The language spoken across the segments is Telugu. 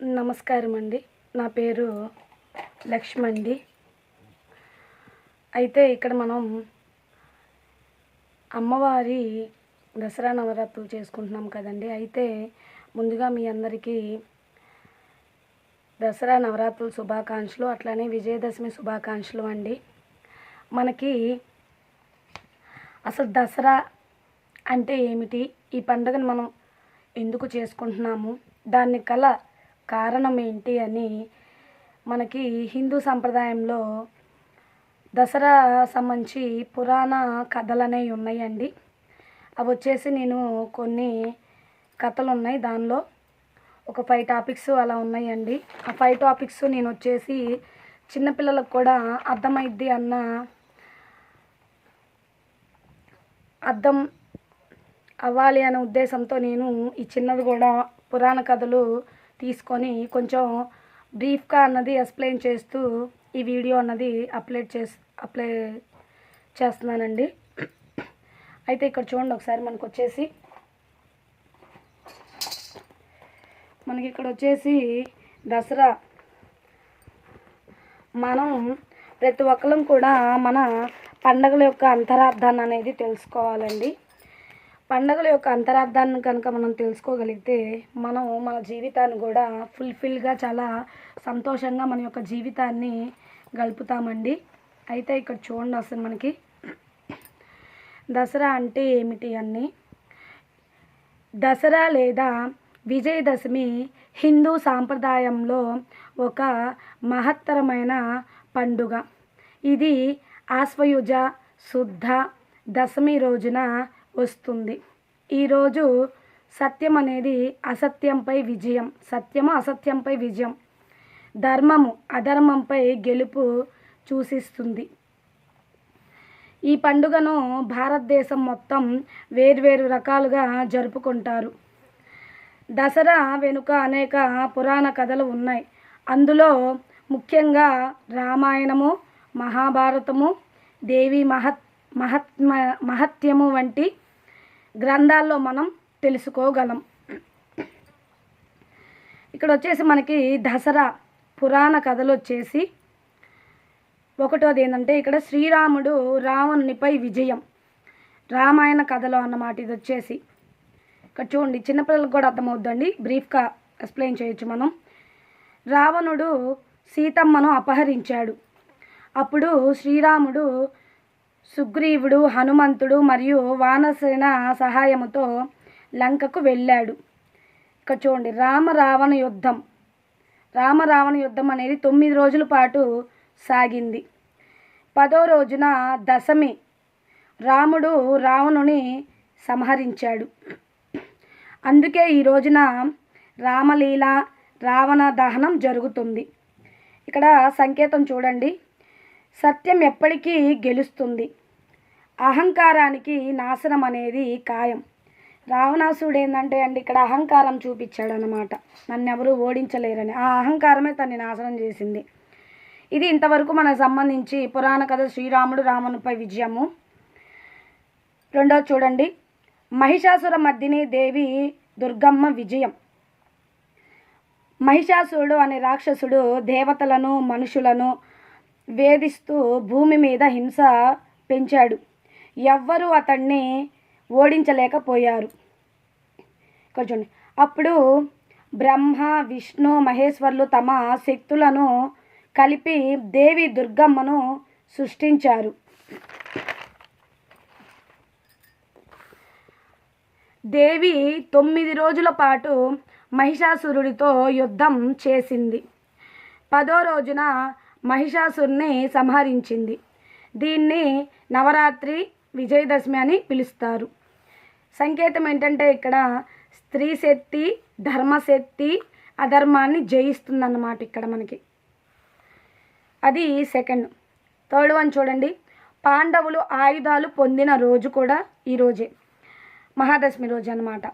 నమస్కారం అండి నా పేరు లక్ష్మండి. అయితే ఇక్కడ మనం అమ్మవారి దసరా నవరాత్రులు చేసుకుంటున్నాం కదండి. అయితే ముందుగా మీ అందరికీ దసరా నవరాత్రుల శుభాకాంక్షలు అట్లానే విజయదశమి శుభాకాంక్షలు అండి. మనకి అసలు దసరా అంటే ఏమిటి? ఈ పండుగను మనం ఎందుకు చేసుకుంటున్నాము? దాన్ని కల కారణం ఏంటి అని మనకి హిందూ సంప్రదాయంలో దసరా సంబంధించి పురాణ కథలు అనేవి ఉన్నాయండి. అవి వచ్చేసి నేను కొన్ని కథలు ఉన్నాయి దానిలో. ఒక ఫైవ్ టాపిక్స్ అలా ఉన్నాయండి. ఆ ఫైవ్ టాపిక్స్ నేను వచ్చేసి చిన్నపిల్లలకు కూడా అర్థమైద్ది అన్న అర్థం అవ్వాలి అనే ఉద్దేశంతో నేను ఈ చిన్నది కూడా పురాణ కథలు తీసుకొని కొంచెం బ్రీఫ్గా అన్నది ఎక్స్ప్లెయిన్ చేస్తూ ఈ వీడియో అన్నది అప్లోడ్ చేసి అప్లై చేస్తున్నానండి. అయితే ఇక్కడ చూడండి ఒకసారి మనకు వచ్చేసి మనకి ఇక్కడ వచ్చేసి దసరా మనం ప్రతి ఒక్కరం కూడా మన పండగల యొక్క అంతరార్థాన్ని అనేది తెలుసుకోవాలండి. పండుగల యొక్క అంతరార్థాన్ని కనుక మనం తెలుసుకోగలిగితే మనం మన జీవితాన్ని కూడా ఫుల్ఫిల్గా చాలా సంతోషంగా మన యొక్క జీవితాన్ని గడుపుతామండి అయితే ఇక్కడ చూడండి అసలు మనకి. దసరా అంటే ఏమిటి అన్ని? దసరా లేదా విజయదశమి హిందూ సాంప్రదాయంలో ఒక మహత్తరమైన పండుగ. ఇది ఆశ్వయుజ శుద్ధ దశమి రోజున వస్తుంది. ఈరోజు సత్యం అనేది అసత్యంపై విజయం. సత్యము అసత్యంపై విజయం. ధర్మము అధర్మంపై గెలుపు సూచిస్తుంది ఈ పండుగను భారతదేశం మొత్తం వేర్వేరు రకాలుగా జరుపుకుంటారు. దసరా వెనుక అనేక పురాణ కథలు ఉన్నాయి. అందులో ముఖ్యంగా రామాయణము మహాభారతము దేవి మహత్ మహాత్మ మహత్యము వంటి గ్రంథాల్లో మనం తెలుసుకోగలం. ఇక్కడ వచ్చేసి మనకి దసరా పురాణ కథలు వచ్చేసి ఒకటోది ఏంటంటే ఇక్కడ శ్రీరాముడు రావణునిపై విజయం. రామాయణ కథలో అన్నమాట ఇది వచ్చేసి. ఇక్కడ చూడండి చిన్నపిల్లలకు కూడా అర్థమవుద్దండి. బ్రీఫ్గా ఎక్స్ప్లెయిన్ చేయొచ్చు మనం. రావణుడు సీతమ్మను అపహరించాడు. అప్పుడు శ్రీరాముడు సుగ్రీవుడు హనుమంతుడు మరియు వానసేన సహాయముతో లంకకు వెళ్ళాడు. ఇక్కడ చూడండి రామరావణ యుద్ధం. రామరావణ యుద్ధం అనేది తొమ్మిది రోజుల పాటు సాగింది. పదో రోజున దశమి రాముడు రావణుని సంహరించాడు. అందుకే ఈ రోజున రామలీల రావణ దహనం జరుగుతుంది. ఇక్కడ సంకేతం చూడండి. సత్యం ఎప్పటికీ గెలుస్తుంది. అహంకారానికి నాశనం అనేది ఖాయం. రావణాసుడు ఏంటంటే అండి ఇక్కడ అహంకారం చూపించాడు అనమాట నన్ను ఎవరు ఓడించలేరని. ఆ అహంకారమే తన్ని నాశనం చేసింది. ఇది ఇంతవరకు మనకు సంబంధించి పురాణ కథ శ్రీరాముడు రామునిపై విజయము. రెండో చూడండి. మహిషాసుర మధ్యని దేవి దుర్గమ్మ విజయం. మహిషాసురుడు అనే రాక్షసుడు దేవతలను మనుషులను వేధిస్తూ భూమి మీద హింస పెంచాడు. ఎవ్వరూ అతన్ని ఓడించలేకపోయారు. ఇక్కడ చూడండి. అప్పుడు బ్రహ్మ విష్ణు మహేశ్వర్లు తమ శక్తులను కలిపి దేవి దుర్గమ్మను సృష్టించారు. దేవి తొమ్మిది రోజుల పాటు మహిషాసురుడితో యుద్ధం చేసింది. పదో రోజున మహిషాసుర్ని సంహరించింది. దీన్ని నవరాత్రి విజయదశమి అని పిలుస్తారు. సంకేతం ఏంటంటే ఇక్కడ స్త్రీ శక్తి ధర్మశక్తి అధర్మాన్ని జయిస్తుందన్నమాట ఇక్కడ మనకి. అది సెకండ్ థర్డ్ వన్ చూడండి. పాండవులు ఆయుధాలు పొందిన రోజు కూడా ఈరోజే మహాదశమి రోజు అన్నమాట.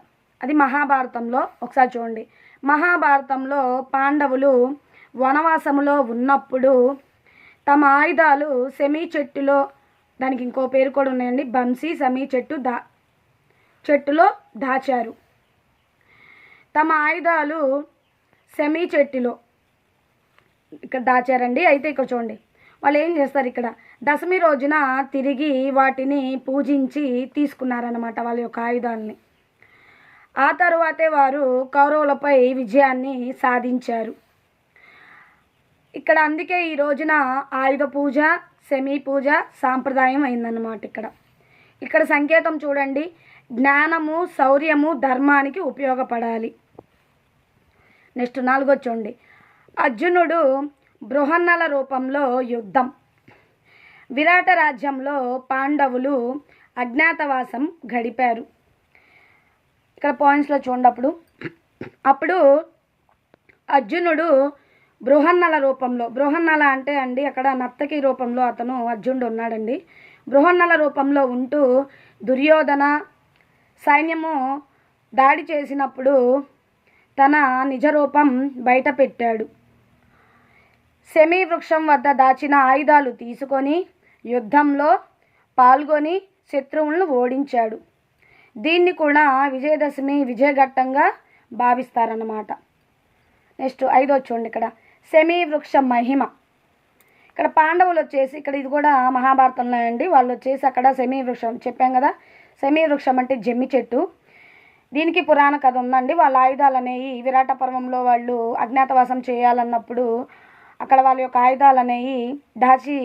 అది మహాభారతంలో ఒకసారి చూడండి. మహాభారతంలో పాండవులు వనవాసములో ఉన్నప్పుడు తమ ఆయుధాలు సెమీ చెట్టులో దానికి ఇంకో పేరు కూడా ఉన్నాయండి బంసీ సెమీ చెట్టు దా చెట్టులో దాచారు. తమ ఆయుధాలు సెమీ చెట్టులో ఇక్కడ దాచారండి. అయితే ఇక్కడ చూడండి వాళ్ళు ఏం చేస్తారు ఇక్కడ? దశమి రోజున తిరిగి వాటిని పూజించి తీసుకున్నారన్నమాట వాళ్ళ యొక్క ఆయుధాలని. ఆ తరువాతే వారు కౌరవులపై విజయాన్ని సాధించారు. ఇక్కడ అందుకే ఈ రోజున ఆయుధ పూజ సెమీ పూజ సాంప్రదాయం అయిందన్నమాట ఇక్కడ. ఇక్కడ సంకేతం చూడండి. జ్ఞానము శౌర్యము ధర్మానికి ఉపయోగపడాలి. నెక్స్ట్ నాలుగో చూడండి. అర్జునుడు బృహన్నల రూపంలో యుద్ధం. విరాట రాజ్యంలో పాండవులు అజ్ఞాతవాసం గడిపారు. ఇక్కడ పాయింట్స్లో చూడప్పుడు అప్పుడు అర్జునుడు బృహన్నల రూపంలో. బృహన్నల అంటే అండి అక్కడ నర్తకి రూపంలో అతను అర్జునుడు ఉన్నాడండి. బృహన్నల రూపంలో ఉంటూ దుర్యోధన సైన్యము దాడి చేసినప్పుడు తన నిజ రూపం బయట పెట్టాడు. సెమీ వృక్షం వద్ద దాచిన ఆయుధాలు తీసుకొని యుద్ధంలో పాల్గొని శత్రువులను ఓడించాడు. దీన్ని కూడా విజయదశమి విజయఘట్టంగా భావిస్తారన్నమాట. నెక్స్ట్ ఐదో చూడండి ఇక్కడ. వృక్ష మహిమ. ఇక్కడ పాండవులు వచ్చేసి ఇక్కడ ఇది కూడా మహాభారతంలో అండి వాళ్ళు వచ్చేసి అక్కడ సెమీ వృక్షం చెప్పాం కదా. సెమీ వృక్షం అంటే జమ్మి చెట్టు. దీనికి పురాణ కథ ఉందండి. వాళ్ళ ఆయుధాలు అనేవి విరాట పర్వంలో వాళ్ళు అజ్ఞాతవాసం చేయాలన్నప్పుడు అక్కడ వాళ్ళ యొక్క ఆయుధాలు అనేవి దాచి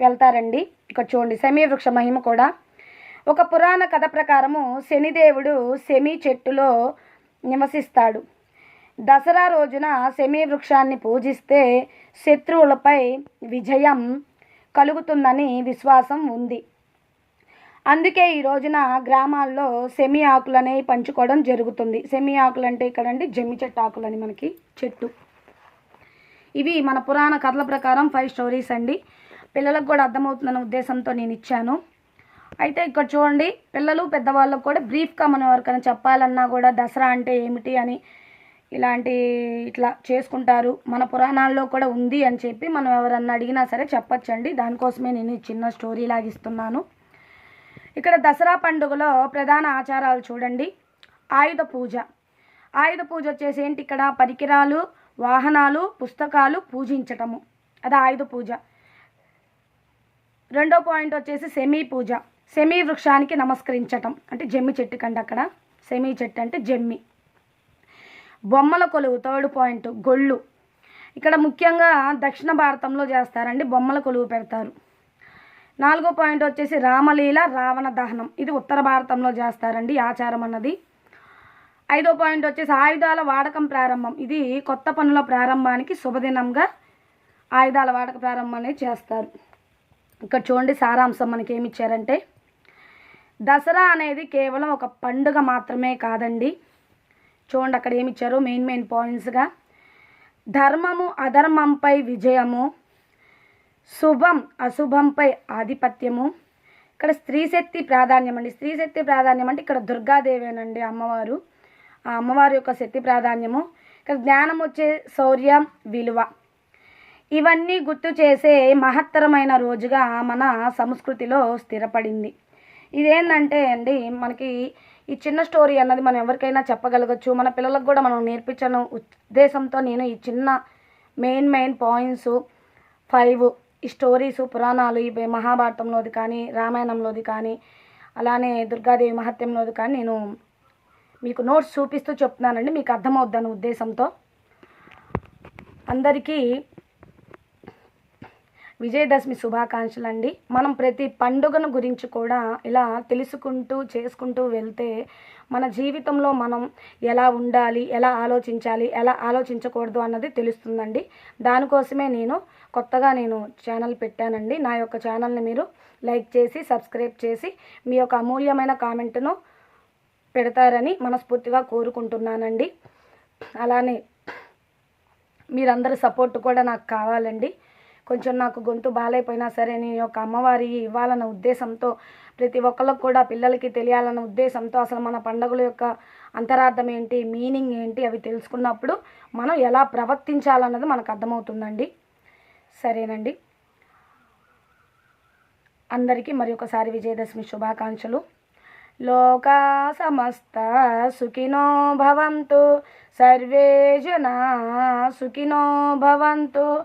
వెళ్తారండి. ఇక్కడ చూడండి సెమీ వృక్ష మహిమ కూడా. ఒక పురాణ కథ ప్రకారము శనిదేవుడు సెమీ చెట్టులో నివసిస్తాడు. దసరా రోజున సెమీ వృక్షాన్ని పూజిస్తే శత్రువులపై విజయం కలుగుతుందని విశ్వాసం ఉంది. అందుకే ఈ రోజున గ్రామాల్లో సెమి ఆకులనే పంచుకోవడం జరుగుతుంది. సెమి ఆకులు అంటే ఇక్కడండి జమ్మి చెట్టు ఆకులని మనకి చెట్టు. ఇవి మన పురాణ కథల ప్రకారం ఫైవ్ స్టోరీస్ అండి. పిల్లలకు కూడా అర్థమవుతుందనే ఉద్దేశంతో నేను ఇచ్చాను. అయితే ఇక్కడ చూడండి పిల్లలు పెద్దవాళ్ళకు కూడా బ్రీఫ్గా మనం ఎవరికైనా చెప్పాలన్నా కూడా దసరా అంటే ఏమిటి అని ఇలాంటి ఇట్లా చేసుకుంటారు. మన పురాణాల్లో కూడా ఉంది అని చెప్పి మనం ఎవరన్నా అడిగినా సరే చెప్పొచ్చండి. దానికోసమే నేను ఈ చిన్న స్టోరీ లాగిస్తున్నాను. ఇక్కడ దసరా పండుగలో ప్రధాన ఆచారాలు చూడండి. ఆయుధ పూజ. ఆయుధ పూజ వచ్చేసి ఏంటి ఇక్కడ? పరికరాలు వాహనాలు పుస్తకాలు పూజించటము. అది ఆయుధ పూజ. రెండో పాయింట్ వచ్చేసి సెమీ పూజ. సెమీ వృక్షానికి నమస్కరించటం. అంటే జమ్మి చెట్టు కండి అక్కడ. సెమీ చెట్టు అంటే జమ్మి. బొమ్మల కొలువు థర్డ్ పాయింట్ గొళ్ళు. ఇక్కడ ముఖ్యంగా దక్షిణ భారతంలో చేస్తారండి బొమ్మల కొలువు పెడతారు. నాలుగో పాయింట్ వచ్చేసి రామలీల రావణ దహనం. ఇది ఉత్తర భారతంలో చేస్తారండి ఆచారం అన్నది. ఐదో పాయింట్ వచ్చేసి ఆయుధాల వాడకం ప్రారంభం. ఇది కొత్త పనుల ప్రారంభానికి శుభదినంగా ఆయుధాల వాడక ప్రారంభం అనేది చేస్తారు. ఇక్కడ చూడండి సారాంశం మనకి ఏమి ఇచ్చారంటే దసరా అనేది కేవలం ఒక పండుగ మాత్రమే కాదండి. చూడండి అక్కడ ఏమి ఇచ్చారు మెయిన్ మెయిన్ పాయింట్స్గా ధర్మము అధర్మంపై విజయము శుభం అశుభంపై ఆధిపత్యము. ఇక్కడ స్త్రీ శక్తి ప్రాధాన్యం అండి. స్త్రీ శక్తి ప్రాధాన్యం అంటే ఇక్కడ దుర్గాదేవేనండి అమ్మవారు. ఆ అమ్మవారి యొక్క శక్తి ప్రాధాన్యము. ఇక్కడ జ్ఞానం వచ్చే శౌర్యం విలువ. ఇవన్నీ గుర్తు చేసే మహత్తరమైన రోజుగా మన సంస్కృతిలో స్థిరపడింది. ఇదేంటంటే అండి మనకి ఈ చిన్న స్టోరీ అన్నది మనం ఎవరికైనా చెప్పగలగచ్చు. మన పిల్లలకు కూడా మనం నేర్పించను ఉద్దేశంతో నేను ఈ చిన్న మెయిన్ మెయిన్ పాయింట్స్ ఫైవ్ ఈ స్టోరీస్ పురాణాలు ఈ మహాభారతంలోది కానీ రామాయణంలోది కానీ అలానే దుర్గాదేవి మహత్యంలోది కానీ నేను మీకు నోట్స్ చూపిస్తూ చెప్తున్నానండి. మీకు అర్థమవుద్దని ఉద్దేశంతో. అందరికీ విజయదశమి శుభాకాంక్షలు అండి మనం ప్రతి పండుగను గురించి కూడా ఇలా తెలుసుకుంటూ చేసుకుంటూ వెళ్తే మన జీవితంలో మనం ఎలా ఉండాలి ఎలా ఆలోచించాలి ఎలా ఆలోచించకూడదు అన్నది తెలుస్తుందండి. దానికోసమే నేను కొత్తగా నేను ఛానల్ పెట్టానండి. నా యొక్క ఛానల్ని మీరు లైక్ చేసి సబ్స్క్రైబ్ చేసి మీ యొక్క అమూల్యమైన కామెంట్ను పెడతారని మనస్ఫూర్తిగా కోరుకుంటున్నానండి. అలానే మీరందరి సపోర్ట్ కూడా నాకు కావాలండి. కొంచెం నాకు గొంతు బాగాలేకపోయినా సరే నేను ఒక అమ్మవారి ఇవ్వాలన్న ఉద్దేశంతో ప్రతి ఒక్కరికి కూడా పిల్లలకి తెలియాలన్న ఉద్దేశంతో అసలు మన పండుగల యొక్క అంతరార్థం ఏంటి మీనింగ్ ఏంటి అవి తెలుసుకున్నప్పుడు మనం ఎలా ప్రవర్తించాలన్నది మనకు అర్థమవుతుందండి. సరేనండి. అందరికీ మరి ఒకసారి విజయదశమి శుభాకాంక్షలు. లోకా సమస్త సుఖినో భవంతు. సర్వే జనా సుఖినో భవంతు.